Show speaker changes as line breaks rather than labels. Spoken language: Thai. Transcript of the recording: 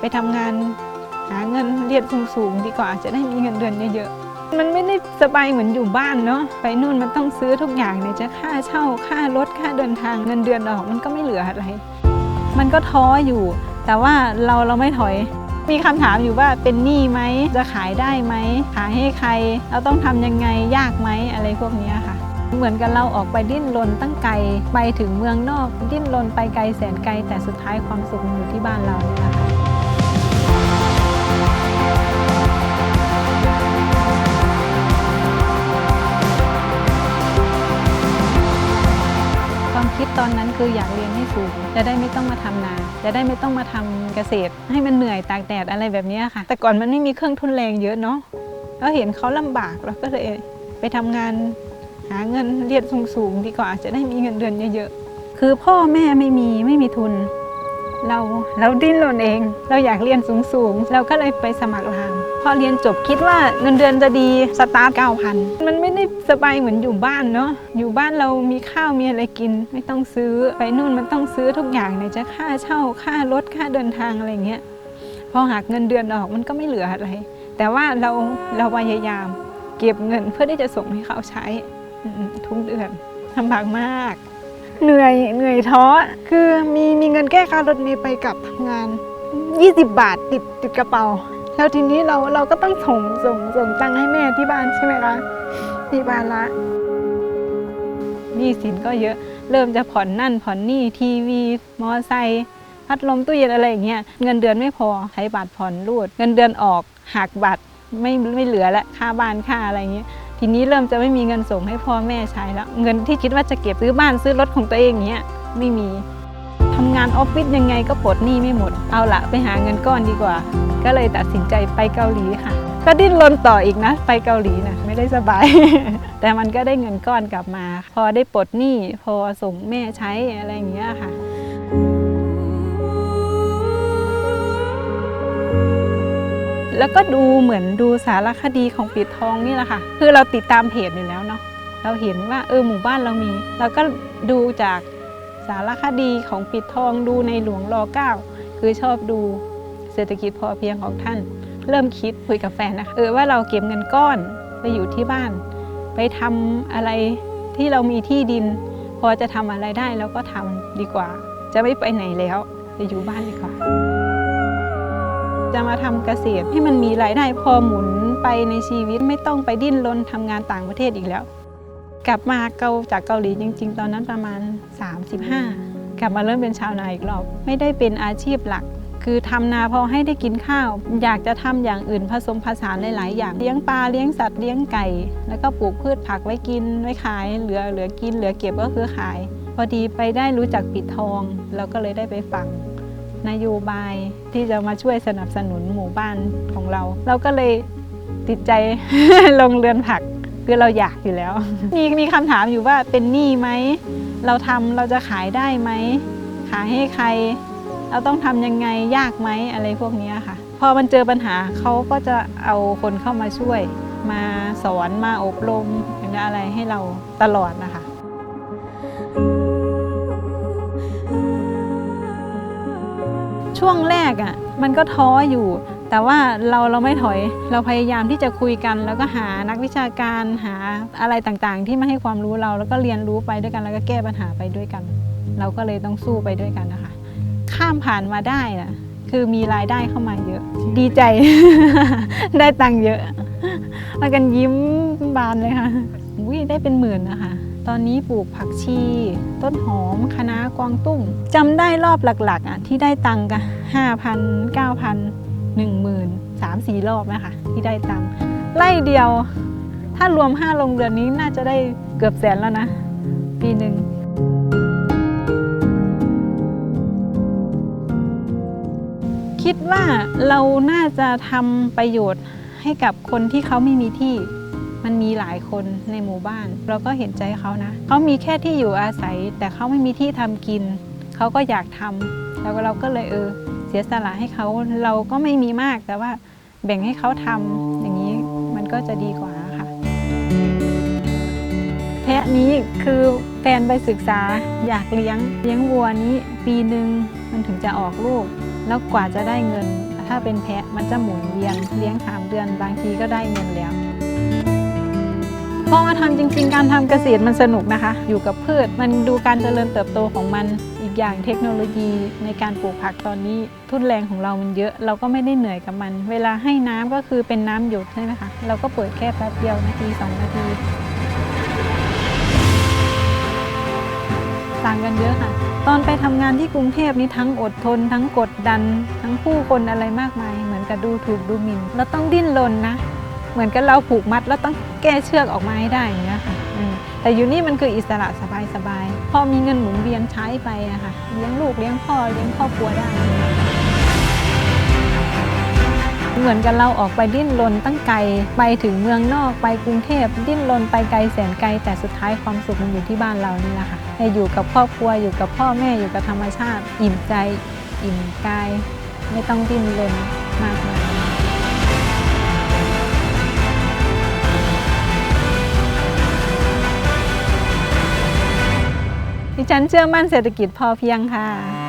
ไปทำงานหาเงินเรียนสูงๆดีกว่าจะได้มีเงินเดือนเยอะๆ มันไม่ได้สบายเหมือนอยู่บ้านเนาะไปนู่นมันต้องซื้อทุกอย่างเนี่ยจะค่าเช่าค่ารถค่าเดินทางเงินเดือนออกมันก็ไม่เหลืออะไร มันก็ท้ออยู่ แต่ว่าเราเราไม่ถอย มีคำถามอยู่ว่าเป็นหนี้ไหมจะขายได้ไหมขายให้ใคร เราต้องทำยังไงยากไหมอะไรพวกนี้ค่ะ เหมือนกับเราออกไปดิ้นรนตั้งไกลไปถึงเมืองนอก ดิ้นรนไปไกลแสนไกล แต่สุดท้ายความสุขอยู่ที่บ้านเรานี่แหละค่ะความคิดตอนนั้นคืออยากเรียนให้สูงจะได้ไม่ต้องมาทำนา จะได้ไม่ต้องมาทำเกษตร ให้มันเหนื่อยตากแดดอะไรแบบนี้ค่ะ แต่ก่อนมันไม่มีเครื่องทุนแรงเยอะเนาะแล้วเห็นเขาลำบากเราก็เลยไปทำงาน หาเงินเรียนสูงๆดีกว่าจะได้มีเงินเดือนเยอะๆ คือพ่อแม่ไม่มีไม่มีทุน เราเราดิ้นรนเอง เราอยากเรียนสูงๆ เราก็เลยไปสมัครรามพอเรียนจบคิดว่าเงินเดือนจะดีสตาร์ทเก้าพันมันไม่ได้สบายเหมือนอยู่บ้านเนาะอยู่บ้านเรามีข้าวมีอะไรกิน ไม่ต้องซื้อไปนู่นมันต้องซื้อทุกอย่างไหนจะค่าเช่าค่ารถค่าเดินทางอะไรเงี้ยพอหักเงินเดือนออกมันก็ไม่เหลืออะไร แต่ว่าเราเราพยายามเก็บเงินเพื่อที่จะส่งให้เขาใช้ ทุกเดือนลำบากมาก เหนื่อยเหนื่อยท้อคือมีมีเงินแก้ค่ารถเมล์ไปกลับทำงาน 20 บาทติดติดกระเป๋า แล้วทีนี้เราเราก็ต้องส่งส่งส่งตังค์ให้แม่ที่บ้านใช่ไหมคะที่บ้านละหนี้สินก็เยอะ เริ่มจะผ่อนนั่นผ่อนนี่ทีวีมอไซค์พัดลมตู้เย็นอะไรอย่างเงี้ยเงินเดือนไม่พอใช้บัตรผ่อนรูด เงินเดือนออกหักบัตรไม่ไม่เหลือแล้วค่าบ้านค่าอะไรอย่างเงี้ย ทีนี้เริ่มจะไม่มีเงินส่งให้พ่อแม่ใช้แล้ว เงินที่คิดว่าจะเก็บซื้อบ้านซื้อรถของตัวเองอย่างเงี้ยไม่มีทำงานออฟฟิศยังไงก็ปลดหนี้ไม่หมด เอาละไปหาเงินก้อนดีกว่า ก็เลยตัดสินใจไปเกาหลีค่ะ ก็ดิ้นรนต่ออีกนะ ไปเกาหลีนะไม่ได้สบาย แต่มันก็ได้เงินก้อนกลับมา พอได้ปลดหนี้พอส่งแม่ใช้อะไรอย่างเงี้ยค่ะ แล้วก็ดูเหมือนดูสารคดีของปิดทองนี่แหละค่ะ คือเราติดตามเพจอยู่แล้วเนาะ เราเห็นว่าเออหมู่บ้านเรามี เราก็ดูจากสารคดีของปิดทองดูในหลวงรอเก้าคือชอบดูเศรษฐกิจพอเพียงของท่าน เริ่มคิดคุยกับแฟนนะคะเออว่าเราเก็บเงินก้อนไปอยู่ที่บ้าน ไปทำอะไรที่เรามีที่ดิน พอจะทำอะไรได้เราก็ทำดีกว่า จะไม่ไปไหนแล้วจะอยู่บ้านดีกว่า จะมาทำเกษตร ให้มันมีรายได้พอหมุนไปในชีวิตไม่ต้องไปดิ้นรนทำงานต่างประเทศอีกแล้ว กลับมาเกาจากเกาหลีจริง ๆ ตอนนั้นประมาณ 35 กลับมาเริ่มเป็นชาวนาอีกรอบ ไม่ได้เป็นอาชีพหลัก คือทำนาพอให้ได้กินข้าว อยากจะทำอย่างอื่นผสมผสานหลาย ๆ อย่างเลี้ยงปลาเลี้ยงสัตว์เลี้ยงไก่ แล้วก็ปลูกพืชผักไว้กินไว้ขายเหลือเหลือกินเหลือเก็บก็คือขาย พอดีไปได้รู้จักปิดทองเราก็เลยได้ไปฟัง นโยบายที่จะมาช่วยสนับสนุนหมู่บ้านของเรา เราก็เลยติดใจลงเรือนผักคือเราอยากอยู่แล้ว มีมีคำถามอยู่ว่าเป็นหนี้ไหม เราทำเราจะขายได้ไหม ขายให้ใคร เราต้องทำยังไงยากไหมอะไรพวกนี้ค่ะ พอมันเจอปัญหาเขาก็จะเอาคนเข้ามาช่วย มาสอนมาอบรมอะไรให้เราตลอดนะคะ ช่วงแรกอะ่ะมันก็ท้ออยู่ แต่ว่าเราเราไม่ถอย เราพยายามที่จะคุยกัน แล้วก็หานักวิชาการหาอะไรต่างๆ ที่มาให้ความรู้เราแล้วก็เรียนรู้ไปด้วยกัน แล้วก็แก้ปัญหาไปด้วยกัน เราก็เลยต้องสู้ไปด้วยกันนะคะ ข้ามผ่านมาได้นะคือมีรายได้เข้ามาเยอะ ดีใจ ได้ตังค์เยอะแล้วกันยิ้มบานเลยค่ะอุ้ยได้เป็นหมื่นนะคะ ตอนนี้ปลูกผักชี ต้นหอมคะน้ากวางตุ้งจำได้รอบหลักๆอะที่ได้ตังค์กันห้าพันเก้าพันหนึ่งหมื่นสามสี่รอบนะคะที่ได้ตังค์ไล่เดียว ถ้ารวมห้าโรงเรือนนี้น่าจะได้เกือบแสนแล้วนะ ปีหนึ่งคิดว่าเราน่าจะทำประโยชน์ให้กับคนที่เขาไม่มีที่ มันมีหลายคนในหมู่บ้าน เราก็เห็นใจเขานะเขามีแค่ที่อยู่อาศัย แต่เขาไม่มีที่ทำกิน เขาก็อยากทำแล้วเราก็เลยเออ เสียสละให้เขาเราก็ไม่มีมากแต่ว่าแบ่งให้เขาทำอย่างนี้มันก็จะดีกว่าค่ะแพะนี้คือแฟนไปศึกษาอยากเลี้ยง เลี้ยงวัวนี้ปีหนึ่งมันมันถึงจะออกลูก แล้วกว่าจะได้เงิน ถ้าเป็นแพะมันจะหมุนเวียนเลี้ยงสามเดือนบางทีก็ได้เงินแล้ว พอมาทำจริง ๆ การทำเกษตรมันสนุกนะคะ อยู่กับพืชมันดูการเจริญเติบโตของมันอีกอย่างเทคโนโลยีในการปลูกผักตอนนี้ทุนแรงของเรามันเยอะ เราก็ไม่ได้เหนื่อยกับมัน เวลาให้น้ำก็คือเป็นน้ำหยดใช่ไหมคะเราก็เปิดแค่แป๊บเดียวนาทีสองนาทีต่างกันเยอะค่ะ ตอนไปทำงานที่กรุงเทพนี่ทั้งอดทน ทั้งกดดัน ทั้งผู้คนอะไรมากมาย เหมือนกับดูถูกดูหมิ่นเราต้องดิ้นรนนะ เหมือนกับเราผูกมัดแล้วต้องแก้เชือกออกมาให้ได้อย่างเงี้ยค่ะแต่อยู่นี่มันคืออิสระสบายสบายๆพอมีเงินหมุนเวียนใช้ไปอะค่ะเลี้ยงลูกเลี้ยงพ่อเลี้ยงครอบครัวได้ เหมือนกับเราออกไปดิ้นรนตั้งไกลไปถึงเมืองนอกไปกรุงเทพดิ้นรนไปไกลแสนไกล แต่สุดท้ายความสุขมันอยู่ที่บ้านเรานี่แหละค่ะให้อยู่กับครอบครัวอยู่กับพ่อแม่อยู่กับธรรมชาติ อิ่มใจ อิ่มกาย ไม่ต้องดิ้นรนมากมาย ดิฉันเชื่อมั่นเศรษฐกิจพอเพียงค่ะ